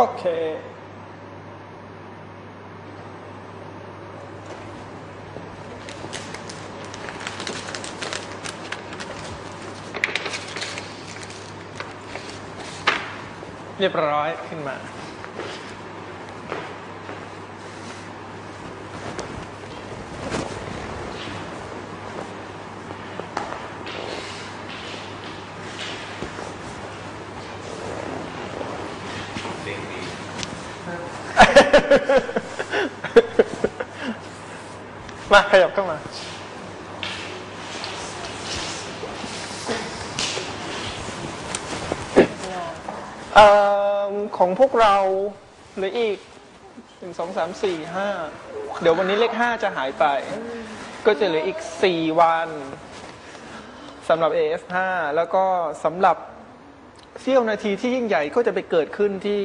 โอเคเรียบร้อยขึ้นมา เสียงดี มาขยับเข้ามาอของพวกเราเหลืออีกหนึ่งสองสามสี่ห้าเดี๋ยววันนี้เลขห้าจะหายไป ก็จะเหลืออีกสี่วันสำหรับ AF5 แล้วก็สำหรับเสี้ยวนาทีที่ยิ่งใหญ่ก็จะไปเกิดขึ้นที่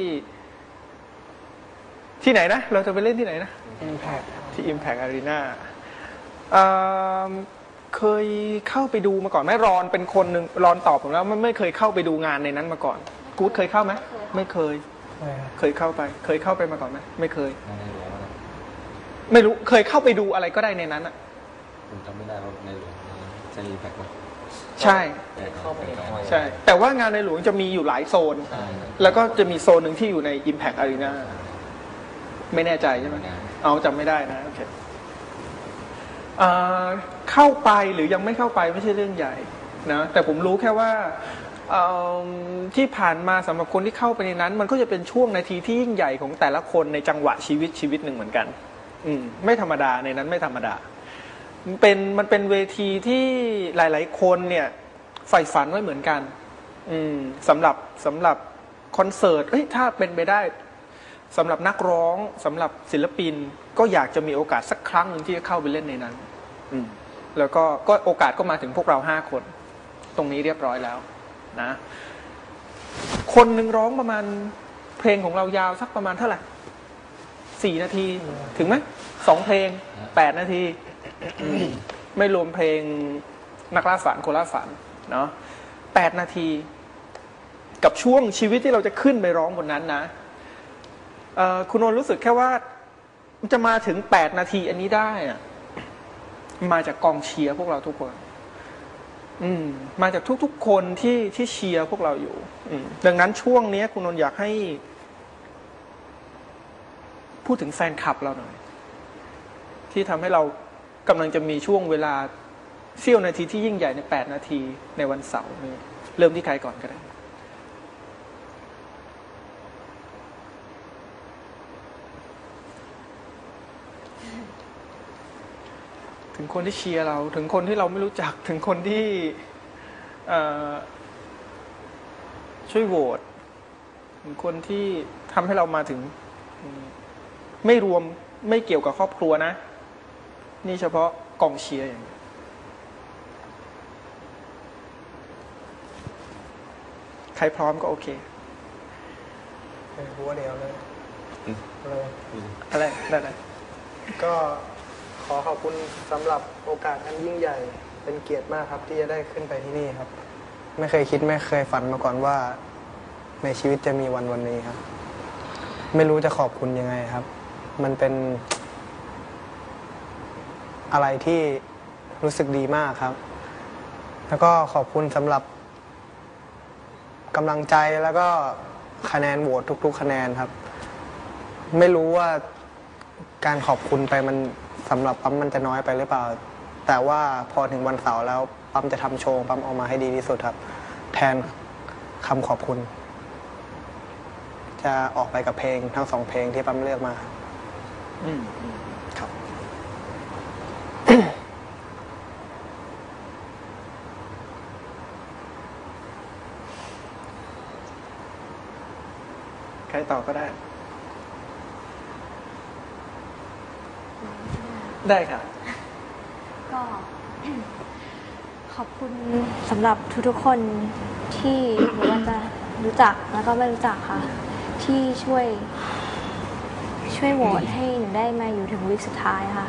ที่ไหนนะ เราจะไปเล่นที่ไหนนะ Impact ที่ Impact Arena อ่าเคยเข้าไปดูมาก่อนไหมรอนเป็นคนหนึ่งรอนตอบผมแล้วมันไม่เคยเข้าไปดูงานในนั้นมาก่อน กู๊ดเคยเข้าไหมไม่เคย เคยเข้าไป เคยเข้าไปมาก่อนไหมไม่เคย ไม่ได้หลวงนะไม่รู้เคยเข้าไปดูอะไรก็ได้ในนั้นอะ ผมจำไม่ได้ว่าในหลวงจะรีแพ็กมั้ยใช่ เข้าไปในห้อย ใช่ แต่ว่างานในหลวงจะมีอยู่หลายโซน ใช่แล้วก็จะมีโซนหนึ่งที่อยู่ใน Impact Arena ไม่แน่ใจใช่ไหมเอาจำไม่ได้นะโอเคเข้าไปหรือยังไม่เข้าไปไม่ใช่เรื่องใหญ่นะแต่ผมรู้แค่ว่าที่ผ่านมาสำหรับคนที่เข้าไปในนั้น มันก็จะเป็นช่วงนาทีที่ยิ่งใหญ่ของแต่ละคนในจังหวะชีวิตชีวิตหนึ่งเหมือนกัน อืมไม่ธรรมดาในนั้นไม่ธรรมดามันเป็นมันเป็นเวทีที่หลาย ๆ คนเนี่ยใฝ่ฝันไว้เหมือนกัน อืมสำหรับสำหรับคอนเสิร์ตเอ้ยถ้าเป็นไปได้ สำหรับนักร้องสำหรับศิลปินก็อยากจะมีโอกาสสักครั้งหนึ่งที่จะเข้าไปเล่นในนั้นอืมแล้วก็ก็โอกาสก็มาถึงพวกเราห้าคน ตรงนี้เรียบร้อยแล้ว นะ คนหนึ่งร้องประมาณเพลงของเรายาวสักประมาณเท่าไหร่สี่นาทีถึงไหมสองเพลงแปดนาทีอืมไม่รวมเพลงนักล่าฝันคนล่าฝันเนาะแปดนาที กับช่วงชีวิตที่เราจะขึ้นไปร้องบนนั้นนะเอ่อ คุณนนรู้สึกแค่ว่า มันจะมาถึงแปดนาทีอันนี้ได้อะมาจากกองเชียร์พวกเราทุกคน อืม มาจากทุกๆคนที่ที่เชียร์พวกเราอยู่ อืมดังนั้นช่วงเนี้ย คุณนนอยากให้ พูดถึงแฟนคลับเราหน่อย ที่ทำให้เรากำลังจะมีช่วงเวลาเสี้ยวนาทีที่ยิ่งใหญ่ในแปดนาทีในวันเสาร์นี้ เริ่มที่ใครก่อนก็ได้ งคนที่เชียร์เรา ถึงคนที่เราไม่รู้จัก ถึงคนที่เอ่อช่วยโหวตถึงคนที่ทำให้เรามาถึงอืมไม่รวมไม่เกี่ยวกับครอบครัวนะ นี่เฉพาะกองเชียร์อย่างเดียวใครพร้อมก็โอเคเป็นหัวเดียวเลยเลย อะไร ได้เลยก็ ขอขอบคุณสำหรับโอกาสอันยิ่งใหญ่ เป็นเกียรติมากครับที่จะได้ขึ้นไปที่นี่ครับ ไม่เคยคิดไม่เคยฝันมาก่อนว่า ในชีวิตจะมีวันวันนี้ครับ ไม่รู้จะขอบคุณยังไงครับ มันเป็น อะไรที่รู้สึกดีมากครับ แล้วก็ขอบคุณสำหรับกำลังใจแล้วก็คะแนนโหวตทุก ๆ คะแนนครับ ไม่รู้ว่าการขอบคุณไปมัน สำหรับปั๊มมันจะน้อยไปหรือเปล่า แต่ว่าพอถึงวันเสาร์แล้วปั๊มจะทำโชว์ปั๊มออกมาให้ดีที่สุดครับ แทนคำขอบคุณ จะออกไปกับเพลงทั้งสองเพลงที่ปั๊มเลือกมา อืมอืมครับ ใครต่อก็ได้ ได้ค่ะ ก็ ขอบคุณสำหรับทุกๆคนที่หรือว่าจะรู้จักแล้วก็ไม่รู้จักค่ะ ที่ช่วย ช่วยโหวตให้หนูได้มาอยู่ถึงวีคสุดท้ายค่ะ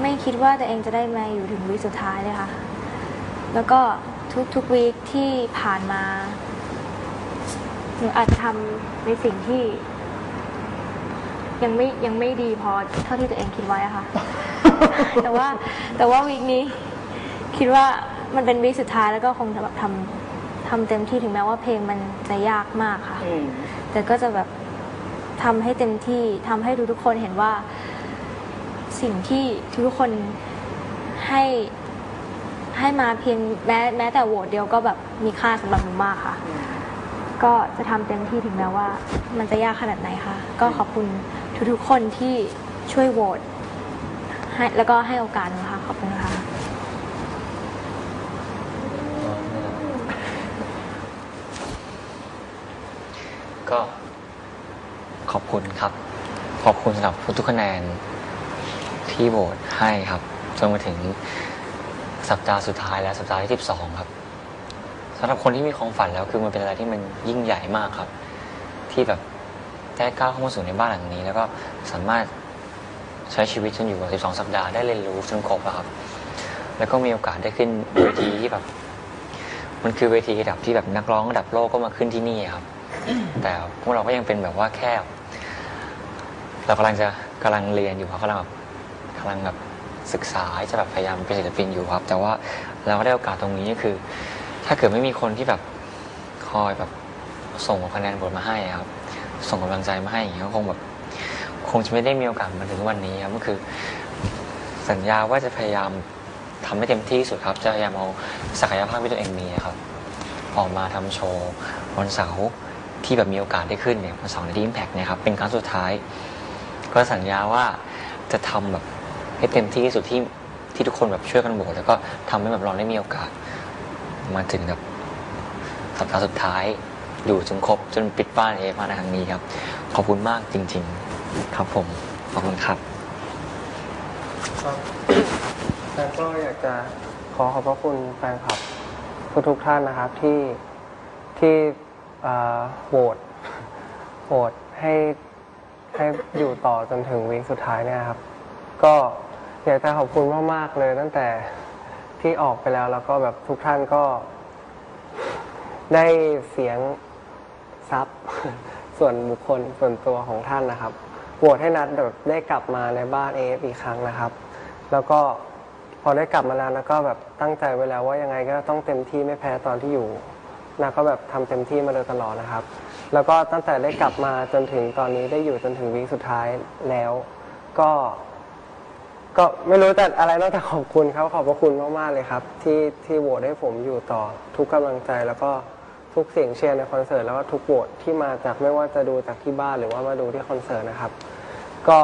ไม่คิดว่าตัวเองจะได้มาอยู่ถึงวีคสุดท้ายเลยค่ะ แล้วก็ทุกๆวีคที่ผ่านมาหนูอาจจะทำในสิ่งที่ ยังไม่ยังไม่ดีพอเท่าที่ตัวเองคิดไว้อะค่ะ แต่ว่าแต่ว่าวีคนี้คิดว่ามันเป็นวีคสุดท้ายแล้วก็คงจะแบบทำทำเต็มที่ถึงแม้ว่าเพลงมันจะยากมากค่ะ อืม แต่ก็จะแบบทำให้เต็มที่ทำให้ทุกๆคนเห็นว่า สิ่งที่ทุกๆคนให้ให้มาเพียงแม้แม้แต่โหวตเดียวก็แบบมีค่าสำหรับหนูมากค่ะ ก็จะทำเต็มที่ถึงแม้ว่า มันจะยากขนาดไหนค่ะ ก็ขอบคุณ ทุกๆคนที่ช่วยโหวตให้แล้วก็ให้โอกาสนูค่ะขอบคุณค่ะ ก็ขอบคุณครับ ขอบคุณสำหรับทุกคะแนนที่โหวตให้ครับจนมาถึงสัปดาห์สุดท้ายและสัปดาห์ที่ 12 ครับสำหรับคนที่มีความฝันแล้วคือมันเป็นอะไรที่มันยิ่งใหญ่มากครับ ที่แบบ ได้ก้าวเข้ามาสู่ในบ้านหลังนี้ แล้วก็สามารถใช้ชีวิตจนอยู่กับ12 สัปดาห์ได้เรียนรู้จนครบอะครับ แล้วก็มีโอกาสได้ขึ้นเวทีที่แบบ มันคือเวทีระดับที่แบบนักร้องระดับโลกก็มาขึ้นที่นี่ครับ แต่พวกเราก็ยังเป็นแบบว่าแค่เรากำลังจะกำลังเรียนอยู่ครับกำลังแบบกำลังแบบศึกษาจะแบบพยายามเป็นศิลปินอยู่ครับ แต่ว่าเราก็ได้โอกาสตรงนี้คือ ถ้าเกิดไม่มีคนที่แบบคอยแบบส่งคะแนนบทมาให้ครับ ส่งกำลังใจมาให้อย่างเงี้ยก็คงแบบคงจะไม่ได้มีโอกาสมาถึงวันนี้ครับก็คือ สัญญาว่าจะพยายามทำให้เต็มที่สุดครับ จะพยายามเอาศักยภาพที่ตัวเองมีครับ ออกมาทำโชว์วันเสาร์ที่แบบมีโอกาสได้ขึ้นเนี่ยวันเสาร์ในที่ Impact เนี่ยครับเป็นครั้งสุดท้าย ก็สัญญาว่าจะทำแบบให้เต็มที่ที่สุดที่ที่ทุกคนแบบช่วยกันโหวตแล้วก็ทำให้แบบเราได้มีโอกาส มาถึงแบบสัปดาห์สุดท้าย อยู่จนครบจนปิดบ้านเอฟมาในครั้งนี้ครับ ขอบคุณมากจริง ๆ ครับผม ขอบคุณครับแล้วก็อยากจะขอขอบพระคุณแฟนคลับทุกๆท่านนะครับที่ที่เอ่อโหวตโหวตให้ให้อยู่ต่อจนถึงวีคสุดท้ายเนี่ยครับ ก็อยากจะขอบคุณมาก ๆ เลยตั้งแต่ที่ออกไปแล้วแล้วก็แบบทุกท่านก็ได้เสียง ซับส่วนบุคคลส่วนตัวของท่านนะครับโหวตให้นัดแบบได้กลับมาในบ้านเอฟอีกครั้งนะครับ แล้วก็พอได้กลับมาแล้วนะก็แบบตั้งใจไว้แล้วว่ายังไงก็ต้องเต็มที่ไม่แพ้ตอนที่อยู่นะก็แบบทำเต็มที่มาโดยตลอดนะครับ แล้วก็ตั้งแต่ได้กลับมาจนถึงตอนนี้ได้อยู่จนถึงวีคสุดท้ายแล้ว ก็ ก็ไม่รู้แต่อะไรนอกจากขอบคุณครับขอบพระคุณมากๆเลยครับ ที่ที่โหวตให้ผมอยู่ต่อทุกกำลังใจแล้วก็ ทุกเสียงเชียร์ในคอนเสิร์ตแล้วก็ทุกโหวตที่มาจากไม่ว่าจะดูจากที่บ้านหรือว่ามาดูที่คอนเสิร์ตนะครับ ก็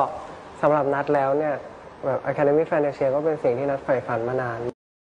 สำหรับนัดแล้วเนี่ยแบบ Academy Fan เชียร์ก็เป็นสิ่งที่นัดใฝ่ฝันมานาน